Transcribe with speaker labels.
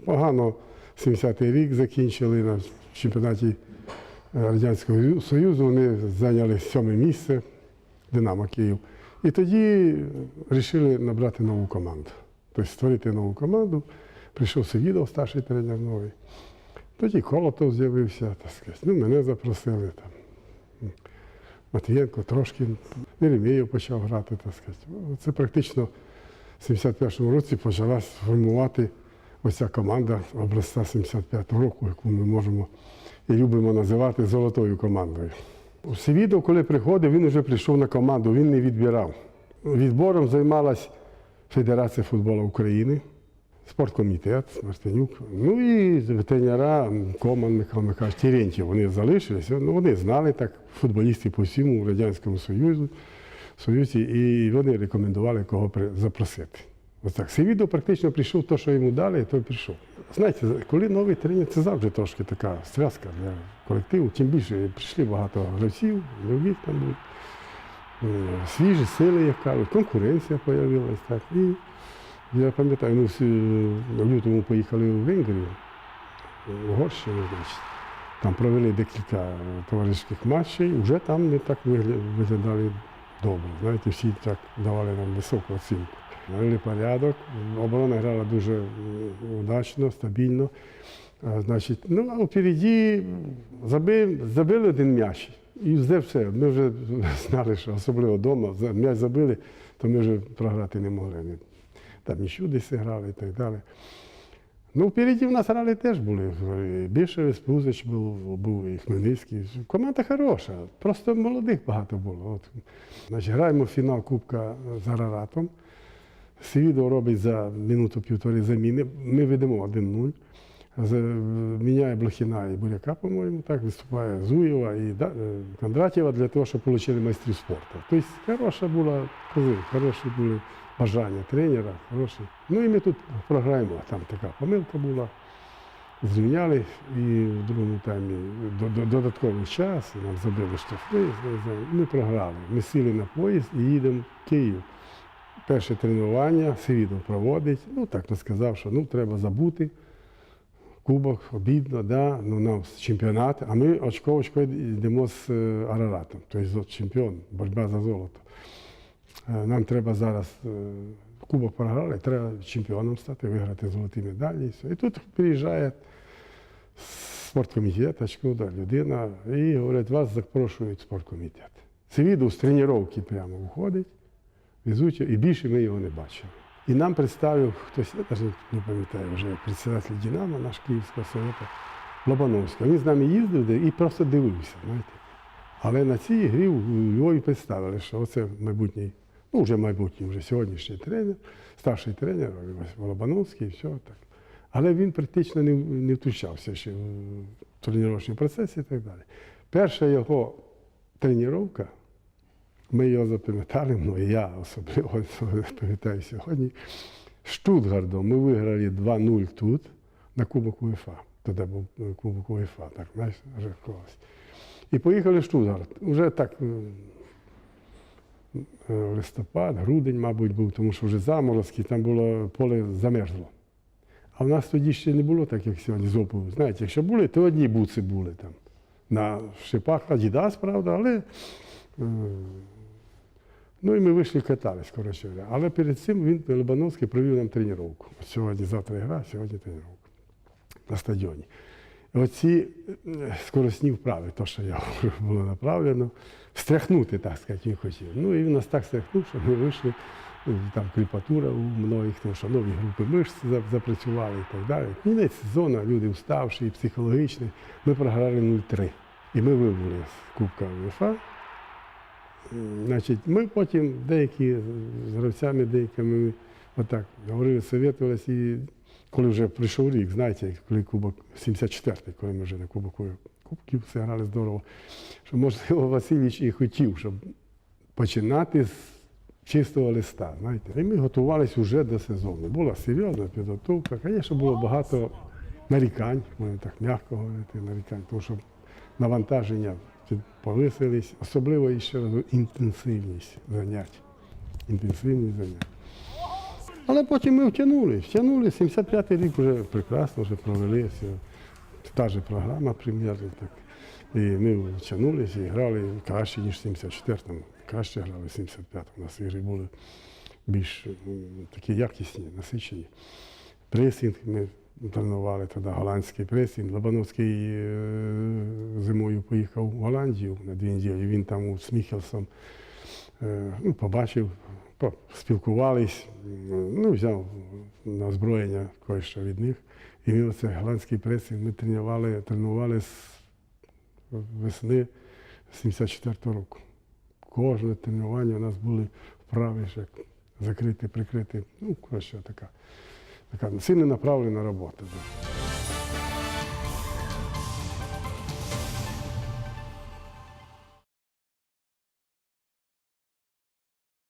Speaker 1: непогано 70-й рік закінчили на чемпіонаті е, Радянського Союзу. Вони зайняли сьоме місце Динамо Київ. І тоді вирішили набрати нову команду. Тобто створити нову команду. Прийшов Севідов, старший тренер новий. Тоді Колотов з'явився, так сказати. Ну, мене запросили там. Матвієнко трошки, Єремєєв почав грати, так сказати. Це практично в 71-му році почалась формувати оця команда образця 75-го року, яку ми можемо і любимо називати золотою командою. Севідов, коли приходив, він вже прийшов на команду, він не відбирав. Відбором займалась Федерація футболу України, спорткомітет Мартинюк. Ну і тренера Коман Михайло Михайлович Терентьєв. Вони залишилися. Ну, вони знали так, футболістів по всьому Радянському Союзу, Союзі, і вони рекомендували кого запросити. Ось так. Севідо практично прийшов те, що йому дали, то прийшов. Знаєте, коли новий тренер, це завжди трошки така стряска для колективу. Тим більше прийшли багато гравців, нових там були. Е, Свіжі сили, як кажуть, конкуренція з'явилась. Так. І я пам'ятаю, ми всі в лютому поїхали в Венгрію, в Угорщину, значить. Там провели декілька товаришських матчів, вже там не так виглядали добре. Знаєте, всі так давали нам високу оцінку. Навели порядок, оборона грала дуже удачно, стабільно. А, Значить, ну а впереді забив, забили один м'яч. І все все. Ми вже знали, що особливо вдома, м'яч забили, то ми вже програти не могли. Там нічого десь грали і так далі. Ну, впереді в нас грали теж були. І Бішевець, Пузич був, був і Хмельницький. Команда хороша, просто молодих багато було. От. Значить, граємо в фінал Кубка з Араратом. Свідо робить за минуту-півтори заміни. Ми ведемо 1-0. Міняє Блохіна і Буряка, по-моєму, так, виступає Зуєва і е, Кондратєва для того, щоб отримали майстрів спорту. Тобто хороша була кози, хороші були бажання тренера, хороші. Ну і ми тут програємо. Там така помилка була. Зрівняли і в другому таймі до- до- додатковий час, нам забили штрафи, ми програли. Ми сіли на поїзд і їдемо в Київ. Перше тренування Севідов проводить. Ну так не сказав, що ну треба забути. Кубок, обідно, да, ну нам чемпіонат, а ми очко очко йдемо з е, Араратом, тобто чемпіон, боротьба за золото. Е, Нам треба зараз е, кубок програли, треба чемпіоном стати, виграти золоті медалі. І, все. і тут приїжджає спорткомітет, очкуда людина, і говорять, вас запрошують в спорткомітет. Це відео з тренування прямо виходить, везуть, і більше ми його не бачили. І нам представив хтось, я навіть не пам'ятаю вже, председатель Динамо, наш Київського совета, Лобановського. Він з нами їздив і просто дивився. Знаєте. Але на цій грі в Львові представили, що оце майбутній, ну вже майбутній, вже сьогоднішній тренер, старший тренер Лобановський, і все так. Але він практично не, не втручався ще в тренувальний процес і так далі. Перша його тренування, ми його запам'ятали, ну і я особливо пам'ятаю сьогодні. Штутгардом ми виграли 2-0 тут на Кубок УЄФА. Тоді був е, Кубок УЄФАа, так, знаєш, колись. І поїхали в Штутгарт. Уже так е, е, листопад, грудень, мабуть, був, тому що вже заморозки, там було поле замерзло. А в нас тоді ще не було так, як сьогодні з обуви. Знаєте, якщо були, то одні буци були там. На шипах Адідас, правда, але. Ну і ми вийшли катались, коротше. говоря. Але перед цим він Лобановський провів нам тренування. Сьогодні, завтра гра, сьогодні тренування на стадіоні. Оці е, скоросні вправи, то, що я говорю, було направлено, встряхнути, так сказати, він хотів. Ну і він нас так встряхнув, що ми вийшли, ну, там кріпатура у многих, тому що нові групи мишць запрацювали і так далі. Кінець сезону, люди вставші, і психологічні. Ми програли 0-3. І ми вибули з Кубка УЄФА. Значить, ми потім деякі з гравцями, деякими ми отак говорили, советувалися. І коли вже прийшов рік, знаєте, коли Кубок 74-й, коли ми вже на Кубоку Кубків все грали здорово, що можливо Васильович і хотів, щоб починати з чистого листа. знаєте. І ми готувалися вже до сезону. Була серйозна підготовка. Звісно, було багато нарікань, можна так м'яко говорити, нарікань, тому що навантаження повисились, особливо і ще раз інтенсивність занять. Інтенсивність занять. Але потім ми втягнули, втягнули, 75-й рік вже прекрасно, вже провели все. Та ж програма прем'єрна. І ми втягнулися і грали краще, ніж в 74-му. Краще грали в 75-му. У нас ігри були більш такі якісні, насичені. Пресінг ми тренували тоді, голландський пресінг. Лобановський е, зимою поїхав в Голландію на дві неділі. Він там з Міхелсом е, ну, побачив, спілкувались, ну, взяв на озброєння кое-що від них. І ми оце голландський пресінг ми тренували, тренували з весни 74-го року. Кожне тренування у нас були вправи, як закрити, прикрити. Ну, коротше, така, така сильно направлена робота.